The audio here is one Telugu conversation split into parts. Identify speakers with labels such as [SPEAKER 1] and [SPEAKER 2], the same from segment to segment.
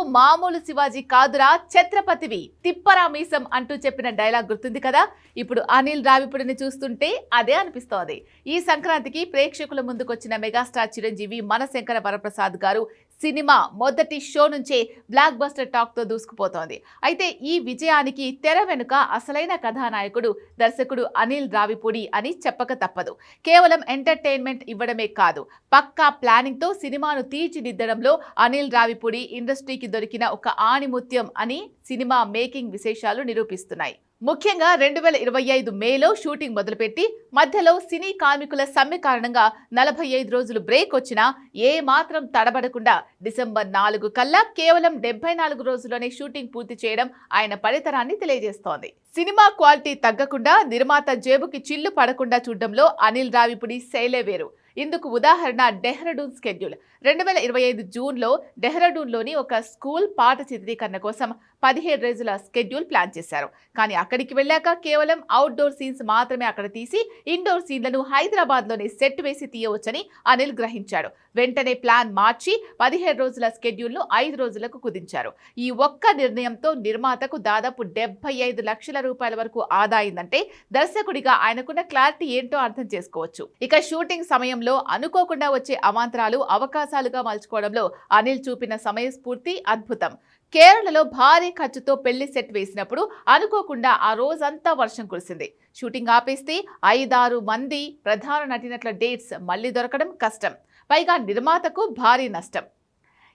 [SPEAKER 1] మామూలు శివాజీ కాదురా ఛత్రపతివి. తిప్పరా మీసం అంటూ చెప్పిన డైలాగ్ గుర్తుంది కదా? ఇప్పుడు అనిల్ రావిపుడిని చూస్తుంటే అదే అనిపిస్తోంది. ఈ సంక్రాంతికి ప్రేక్షకుల ముందుకొచ్చిన మెగాస్టార్ చిరంజీవి మనశంకర వరప్రసాద్ గారు సినిమా మొదటి షో నుంచే బ్లాక్ బస్టర్ టాక్తో దూసుకుపోతోంది. అయితే ఈ విజయానికి తెర వెనుక అసలైన కథానాయకుడు దర్శకుడు అనిల్ రావిపూడి అని చెప్పక తప్పదు. కేవలం ఎంటర్టైన్మెంట్ ఇవ్వడమే కాదు పక్కా ప్లానింగ్తో సినిమాను తీర్చిదిద్దడంలో అనిల్ రావిపూడి ఇండస్ట్రీకి దొరికిన ఒక ఆణిముత్యం అని సినిమా మేకింగ్ విశేషాలు నిరూపిస్తున్నాయి. ముఖ్యంగా రెండు వేల ఇరవై ఐదు మేలో షూటింగ్ మొదలుపెట్టి మధ్యలో సినీ కార్మికుల సమ్మె కారణంగా నలభై ఐదు రోజులు బ్రేక్ వచ్చినా ఏ మాత్రం తడబడకుండా డిసెంబర్ నాలుగు కల్లా కేవలం డెబ్బై నాలుగు రోజుల్లోనే షూటింగ్ పూర్తి చేయడం ఆయన పనితనాన్ని తెలియజేస్తోంది. సినిమా క్వాలిటీ తగ్గకుండా నిర్మాత జేబుకి చిల్లు పడకుండా చూడడంలో అనిల్ రావిపుడి శైలే వేరు. ఇందుకు ఉదాహరణ డెహ్రాడూన్ స్కెడ్యూల్. రెండు వేల ఇరవై ఐదు జూన్లో డెహ్రాడూన్లోని ఒక స్కూల్ పాట చిత్రీకరణ కోసం పదిహేడు రోజుల స్కెడ్యూల్ ప్లాన్ చేశారు. కానీ అక్కడికి వెళ్ళాక కేవలం అవుట్డోర్ సీన్స్ మాత్రమే అక్కడ తీసి ఇండోర్ సీన్లను హైదరాబాద్లోనే సెట్ వేసి తీయవచ్చని అనిల్ గ్రహించాడు. వెంటనే ప్లాన్ మార్చి పదిహేడు రోజుల స్కెడ్యూల్ను ఐదు రోజులకు కుదించారు. ఈ ఒక్క నిర్ణయంతో నిర్మాతకు దాదాపు డెబ్బై ఐదు లక్షల రూపాయల వరకు ఆదాయిందంటే దర్శకుడిగా ఆయనకున్న క్లారిటీ ఏంటో అర్థం చేసుకోవచ్చు. ఇక షూటింగ్ సమయంలో అనుకోకుండా వచ్చే అవాంతరాలు అవకాశాలుగా మలుచుకోవడంలో అనిల్ చూపిన సమయస్ఫూర్తి అద్భుతం. కేరళలో భారీ ఖర్చుతో పెళ్ళి సెట్ వేసినప్పుడు అనుకోకుండా ఆ రోజంతా వర్షం కురిసింది. షూటింగ్ ఆపేస్తే ఐదారు మంది ప్రధాన నటినట్ల డేట్స్ మళ్ళీ దొరకడం కష్టం. పైగా నిర్మాతకు భారీ నష్టం.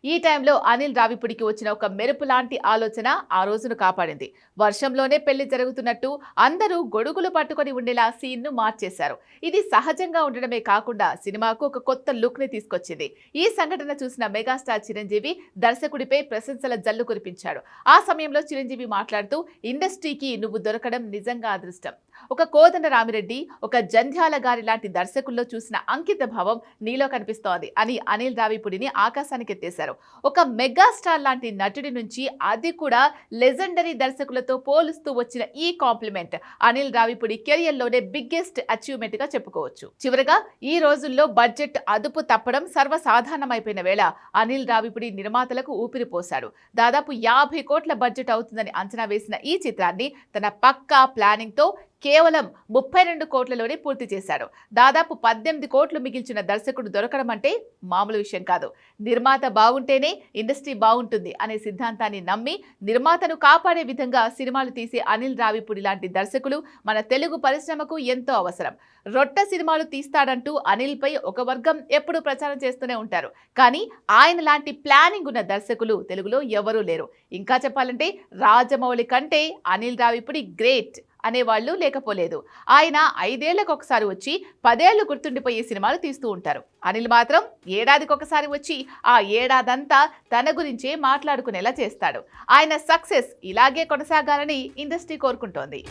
[SPEAKER 1] ఈ టైంలో అనిల్ రావిపుడికి వచ్చిన ఒక మెరుపు లాంటి ఆలోచన ఆ రోజును కాపాడింది. వర్షంలోనే పెళ్ళి జరుగుతున్నట్టు అందరూ గొడుగులు పట్టుకొని ఉండేలా సీన్ను మార్చేశారు. ఇది సహజంగా ఉండడమే కాకుండా సినిమాకు ఒక కొత్త లుక్ని తీసుకొచ్చింది. ఈ సంఘటన చూసిన మెగాస్టార్ చిరంజీవి దర్శకుడిపై ప్రశంసల జల్లు కురిపించాడు. ఆ సమయంలో చిరంజీవి మాట్లాడుతూ ఇండస్ట్రీకి నువ్వు దొరకడం నిజంగా అదృష్టం. ఒక కోదండ రామిరెడ్డి ఒక జంధ్యాల గారి లాంటి దర్శకుల్లో చూసిన అంకిత భావం నీలో కనిపిస్తోంది అని అనిల్ రావిపుడిని ఆకాశానికి ఎత్తేశారు. ఒక మెగాస్టార్ లాంటి నటుడి నుంచి అది కూడా లెజెండరీ దర్శకులతో పోలుస్తూ వచ్చిన ఈ కాంప్లిమెంట్ అనిల్ రావిపుడి కెరియర్లోనే బిగ్గెస్ట్ అచీవ్మెంట్గా చెప్పుకోవచ్చు. చివరగా ఈ రోజుల్లో బడ్జెట్ అదుపు తప్పడం సర్వసాధారణమైపోయిన వేళ అనిల్ రావిపుడి నిర్మాతలకు ఊపిరి పోశాడు. దాదాపు యాభై కోట్ల బడ్జెట్ అవుతుందని అంచనా వేసిన ఈ చిత్రాన్ని తన పక్కా ప్లానింగ్తో కేవలం ముప్పై రెండు కోట్లలోనే పూర్తి చేశాడు దాదాపు పద్దెనిమిది కోట్లు మిగిల్చిన దర్శకుడు దొరకడం అంటే మామూలు విషయం కాదు. నిర్మాత బాగుంటేనే ఇండస్ట్రీ బాగుంటుంది అనే సిద్ధాంతాన్ని నమ్మి నిర్మాతను కాపాడే విధంగా సినిమాలు తీసే అనిల్ రావిపూడి లాంటి దర్శకులు మన తెలుగు పరిశ్రమకు ఎంతో అవసరం. రొట్ట సినిమాలు తీస్తాడంటూ అనిల్పై ఒక వర్గం ఎప్పుడూ ప్రచారం చేస్తూనే ఉంటారు. కానీ ఆయన లాంటి ప్లానింగ్ ఉన్న దర్శకులు తెలుగులో ఎవరూ లేరు. ఇంకా చెప్పాలంటే రాజమౌళి కంటే అనిల్ రావిపూడి గ్రేట్. అనేవాళ్ళు లేకపోలేదు. ఆయన ఐదేళ్ళకు ఒకసారి వచ్చి పదేళ్ళు గుర్తుండిపోయే సినిమాలు తీస్తూ ఉంటారు. అనిల్ మాత్రం ఏడాదికి ఒకసారి వచ్చి ఆ ఏడాదంతా తన గురించే మాట్లాడుకునేలా చేస్తాడు. ఆయన సక్సెస్ ఇలాగే కొనసాగాలని ఇండస్ట్రీ కోరుకుంటోంది.